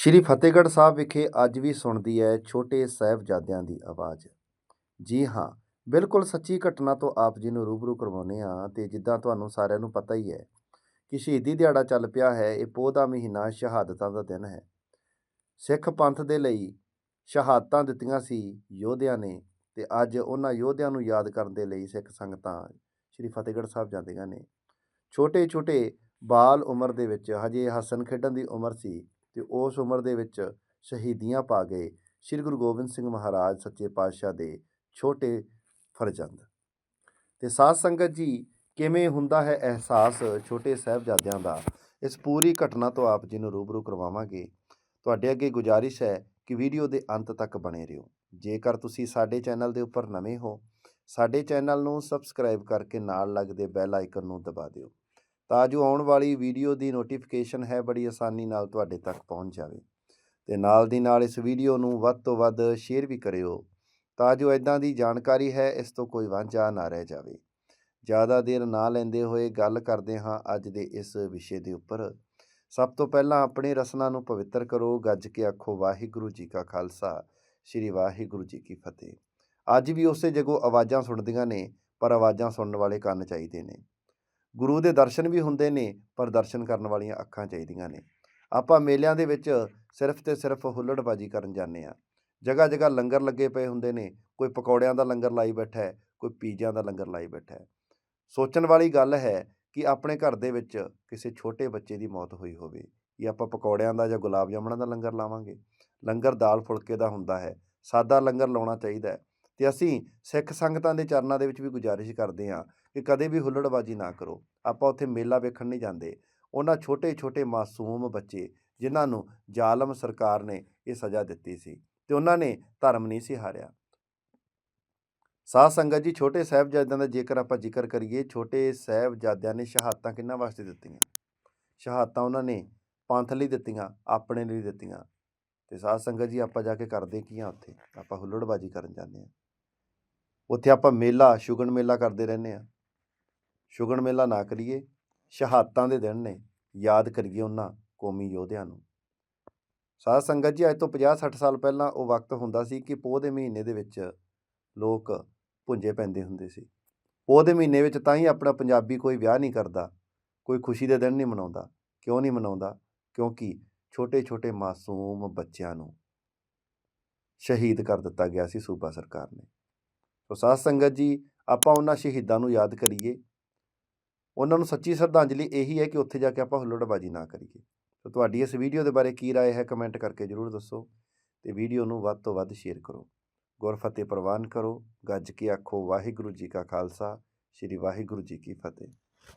ਸ਼੍ਰੀ ਫਤਿਹਗੜ੍ਹ ਸਾਹਿਬ ਵਿਖੇ ਅੱਜ ਵੀ ਸੁਣਦੀ ਹੈ ਛੋਟੇ ਸਾਹਿਬਜ਼ਾਦਿਆਂ ਦੀ ਆਵਾਜ਼। ਜੀ ਹਾਂ, ਬਿਲਕੁਲ ਸੱਚੀ ਘਟਨਾ ਤੋਂ ਆਪ ਜੀ ਨੂੰ ਰੂਬਰੂ ਕਰਵਾਉਂਦੇ ਹਾਂ ਤੇ ਜਿੱਦਾਂ ਤੁਹਾਨੂੰ ਸਾਰਿਆਂ ਨੂੰ ਪਤਾ ਹੀ ਹੈ ਕਿ ਸ਼ਹੀਦੀ ਦਿਹਾੜਾ ਚੱਲ ਪਿਆ ਹੈ, ਇਹ ਪੋਹ ਦਾ ਮਹੀਨਾ ਸ਼ਹਾਦਤਾਂ ਦਾ ਦਿਨ ਹੈ। ਸਿੱਖ ਪੰਥ ਦੇ ਲਈ ਸ਼ਹਾਦਤਾਂ ਦਿੱਤੀਆਂ ਸੀ ਯੋਧਿਆਂ ਨੇ ਤੇ ਅੱਜ ਉਹਨਾਂ ਯੋਧਿਆਂ ਨੂੰ ਯਾਦ ਕਰਨ ਦੇ ਲਈ ਸਿੱਖ ਸੰਗਤਾਂ ਸ਼੍ਰੀ ਫਤਿਹਗੜ੍ਹ ਸਾਹਿਬ ਜਾਂਦੀਆਂ ਨੇ। ਛੋਟੇ ਛੋਟੇ ਬਾਲ ਉਮਰ ਦੇ ਵਿੱਚ ਹਜੇ ਹੱਸਣ ਖੇਡਣ ਦੀ ਉਮਰ ਸੀ ਤੇ ਉਸ ਉਮਰ ਦੇ ਵਿੱਚ ਸ਼ਹੀਦੀਆਂ ਪਾ ਗਏ ਸ੍ਰੀ ਗੁਰੂ ਗੋਬਿੰਦ ਸਿੰਘ ਮਹਾਰਾਜ ਸੱਚੇ ਪਾਤਸ਼ਾਹ ਦੇ ਛੋਟੇ ਫਰਜ਼ੰਦ। ਤੇ ਸਾਧ ਸੰਗਤ ਜੀ, ਕਿਵੇਂ ਹੁੰਦਾ ਹੈ ਅਹਿਸਾਸ ਛੋਟੇ ਸਾਹਿਬਜ਼ਾਦਿਆਂ ਦਾ? ਇਸ ਪੂਰੀ ਘਟਨਾ ਤੋਂ ਆਪ ਜੀ ਨੂੰ ਰੂਬਰੂ ਕਰਵਾਵਾਂਗੇ। ਤੁਹਾਡੇ ਅੱਗੇ ਗੁਜ਼ਾਰਿਸ਼ ਹੈ ਕਿ ਵੀਡੀਓ ਦੇ ਅੰਤ ਤੱਕ ਬਣੇ ਰਹੋ। ਜੇਕਰ ਤੁਸੀਂ ਸਾਡੇ ਚੈਨਲ ਦੇ ਉੱਪਰ ਨਵੇਂ ਹੋ, ਸਾਡੇ ਚੈਨਲ ਨੂੰ ਸਬਸਕ੍ਰਾਈਬ ਕਰਕੇ ਨਾਲ ਲੱਗਦੇ ਬੈਲ ਆਈਕਨ ਨੂੰ ਦਬਾ ਦਿਓ। ਤਾਂ ਜੋ ਆਉਣ ਵਾਲੀ ਵੀਡੀਓ ਦੀ ਨੋਟੀਫਿਕੇਸ਼ਨ ਹੈ, ਬੜੀ ਆਸਾਨੀ ਨਾਲ ਤੁਹਾਡੇ ਤੱਕ ਪਹੁੰਚ ਜਾਵੇ। ਤੇ ਨਾਲ ਦੀ ਨਾਲ ਇਸ ਵੀਡੀਓ ਨੂੰ ਵੱਧ ਤੋਂ ਵੱਧ ਸ਼ੇਅਰ ਵੀ ਕਰਿਓ, ਤਾਂ ਜੋ ਇਦਾਂ ਦੀ ਜਾਣਕਾਰੀ ਹੈ, ਇਸ ਤੋਂ ਕੋਈ ਵਾਂਝਾ ਨਾ ਰਹਿ ਜਾਵੇ। ਜ਼ਿਆਦਾ ਦੇਰ ਨਾ ਲੈਂਦੇ ਹੋਏ ਗੱਲ ਕਰਦੇ ਹਾਂ ਅੱਜ ਦੇ ਇਸ ਵਿਸ਼ੇ ਦੇ ਉੱਪਰ। ਸਭ ਤੋਂ ਪਹਿਲਾਂ ਆਪਣੇ ਰਸਨਾ ਨੂੰ ਪਵਿੱਤਰ ਕਰੋ, ਗੱਜ ਕੇ ਆਖੋ, ਵਾਹਿਗੁਰੂ ਜੀ ਕਾ ਖਾਲਸਾ, ਸ੍ਰੀ ਵਾਹਿਗੁਰੂ ਜੀ ਕੀ ਫਤਿਹ। ਅੱਜ ਵੀ ਉਸੇ ਜਗ੍ਹਾ ਆਵਾਜ਼ਾਂ ਸੁਣਦੀਆਂ ਨੇ, ਪਰ ਆਵਾਜ਼ਾਂ ਸੁਣਨ ਵਾਲੇ ਕੰਨ ਚਾਹੀਦੇ ਨੇ। ਗੁਰੂ ਦੇ ਦਰਸ਼ਨ ਵੀ ਹੁੰਦੇ ਨੇ, ਪਰ ਦਰਸ਼ਨ ਕਰਨ ਵਾਲੀਆਂ ਅੱਖਾਂ ਚਾਹੀਦੀਆਂ ਨੇ। ਆਪਾਂ ਮੇਲਿਆਂ ਦੇ ਵਿੱਚ ਸਿਰਫ ਤੇ ਸਿਰਫ ਹੁੱਲੜਬਾਜੀ ਕਰਨ ਜਾਂਦੇ ਆ ਜਗ੍ਹਾ ਜਗ੍ਹਾ ਲੰਗਰ ਲੱਗੇ ਪਏ ਹੁੰਦੇ ਨੇ, ਕੋਈ ਪਕੌੜਿਆਂ ਦਾ ਲੰਗਰ ਲਾਈ ਬੈਠਾ ਹੈ, ਕੋਈ ਪੀਜ਼ਿਆਂ ਦਾ ਲੰਗਰ ਲਾਈ ਬੈਠਾ ਹੈ। ਸੋਚਣ ਵਾਲੀ ਗੱਲ ਹੈ ਕਿ ਆਪਣੇ ਘਰ ਦੇ ਵਿੱਚ ਕਿਸੇ ਛੋਟੇ ਬੱਚੇ ਦੀ ਮੌਤ ਹੋਈ ਹੋਵੇ, ਜਾਂ ਆਪਾਂ ਪਕੌੜਿਆਂ ਦਾ ਜਾਂ ਗੁਲਾਬ ਜਾਮਣਾਂ ਦਾ ਲੰਗਰ ਲਾਵਾਂਗੇ। ਲੰਗਰ ਦਾਲ ਫੁਲਕੇ ਦਾ ਹੁੰਦਾ ਹੈ, ਸਾਦਾ ਲੰਗਰ ਲਾਉਣਾ ਚਾਹੀਦਾ ਹੈ। ਤੇ ਅਸੀਂ ਸਿੱਖ ਸੰਗਤਾਂ ਦੇ ਚਰਨਾਂ ਦੇ ਵਿੱਚ ਵੀ ਗੁਜ਼ਾਰਿਸ਼ ਕਰਦੇ ਹਾਂ ਕਿ ਕਦੇ ਵੀ ਹੁੱਲੜਬਾਜੀ ਨਾ ਕਰੋ। ਆਪਾਂ ਉੱਥੇ ਮੇਲਾ ਵੇਖਣ ਨਹੀਂ ਜਾਂਦੇ। ਉਹਨਾਂ ਛੋਟੇ ਛੋਟੇ ਮਾਸੂਮ ਬੱਚੇ ਜਿਨ੍ਹਾਂ ਨੂੰ ਜ਼ਾਲਮ ਸਰਕਾਰ ਨੇ ਇਹ ਸਜ਼ਾ ਦਿੱਤੀ ਸੀ ਤੇ ਉਹਨਾਂ ਨੇ ਧਰਮ ਨਹੀਂ ਸੀ ਹਾਰਿਆ। ਸਾਧ ਸੰਗਤ ਜੀ, ਛੋਟੇ ਸਾਹਿਬਜ਼ਾਦਿਆਂ ਦਾ ਜੇਕਰ ਆਪਾਂ ਜ਼ਿਕਰ ਕਰੀਏ, ਛੋਟੇ ਸਾਹਿਬਜ਼ਾਦਿਆਂ ਨੇ ਸ਼ਹਾਦਤਾਂ ਕਿੰਨਾ ਵਾਸਤੇ ਦਿੱਤੀਆਂ? ਸ਼ਹਾਦਤਾਂ ਉਹਨਾਂ ਨੇ ਪੰਥ ਲਈ ਦਿੱਤੀਆਂ, ਆਪਣੇ ਲਈ ਦਿੱਤੀਆਂ। ਤੇ ਸਾਧ ਸੰਗਤ ਜੀ, ਆਪਾਂ ਜਾ ਕੇ ਕਰਦੇ ਕੀ ਆ ਉੱਥੇ? ਆਪਾਂ ਹੁੱਲੜਬਾਜੀ ਕਰਨ ਜਾਂਦੇ ਆ ਉੱਥੇ ਆਪਾਂ ਮੇਲਾ, ਸ਼ੁਗਣ ਮੇਲਾ ਕਰਦੇ ਰਹਿੰਦੇ ਆ ਸ਼ੁਗਣ ਮੇਲਾ ਨਾ ਕਰੀਏ, ਸ਼ਹਾਦਤਾਂ ਦੇ ਦਿਨ ਨੇ, ਯਾਦ ਕਰੀਏ ਉਹਨਾਂ ਕੌਮੀ ਯੋਧਿਆਂ ਨੂੰ। ਸਾਧ ਸੰਗਤ ਜੀ, ਅੱਜ ਤੋਂ 50 60 ਸਾਲ ਪਹਿਲਾਂ ਉਹ ਵਕਤ ਹੁੰਦਾ ਸੀ ਕਿ ਪੋਹ ਦੇ ਮਹੀਨੇ ਦੇ ਵਿੱਚ ਲੋਕ ਭੁੰਜੇ ਪੈਂਦੇ ਹੁੰਦੇ ਸੀ। ਪੋਹ ਦੇ ਮਹੀਨੇ ਵਿੱਚ ਤਾਂ ਹੀ ਆਪਣਾ ਪੰਜਾਬੀ ਕੋਈ ਵਿਆਹ ਨਹੀਂ ਕਰਦਾ, ਕੋਈ ਖੁਸ਼ੀ ਦੇ ਦਿਨ ਨਹੀਂ ਮਨਾਉਂਦਾ। ਕਿਉਂ ਨਹੀਂ ਮਨਾਉਂਦਾ? ਕਿਉਂਕਿ ਛੋਟੇ ਛੋਟੇ ਮਾਸੂਮ ਬੱਚਿਆਂ ਨੂੰ ਸ਼ਹੀਦ ਕਰ ਦਿੱਤਾ ਗਿਆ ਸੀ ਸੂਬਾ ਸਰਕਾਰ ਨੇ। ਸੋ ਸਾਧ ਸੰਗਤ ਜੀ ਆਪਾਂ ਉਹਨਾਂ ਸ਼ਹੀਦਾਂ ਨੂੰ ਯਾਦ ਕਰੀਏ ਉਹਨਾਂ ਨੂੰ ਸੱਚੀ ਸ਼ਰਧਾਂਜਲੀ ਇਹੀ ਹੈ ਕਿ ਉੱਥੇ ਜਾ ਕੇ ਆਪਾਂ ਹੁੱਲੜਬਾਜੀ ਨਾ ਕਰੀਏ ਸੋ ਤੁਹਾਡੀ ਇਸ ਵੀਡੀਓ ਦੇ ਬਾਰੇ ਕੀ رائے ਹੈ ਕਮੈਂਟ ਕਰਕੇ ਜਰੂਰ ਦੱਸੋ ਤੇ ਵੀਡੀਓ ਨੂੰ ਵੱਧ ਤੋਂ ਵੱਧ ਸ਼ੇਅਰ ਕਰੋ ਗੁਰਫਤਿਹ ਪ੍ਰਵਾਨ ਕਰੋ ਗੱਜ ਕੇ ਆਖੋ ਵਾਹਿਗੁਰੂ ਜੀ ਕਾ ਖਾਲਸਾ ਸ੍ਰੀ ਵਾਹਿਗੁਰੂ ਜੀ ਕੀ ਫਤਿਹ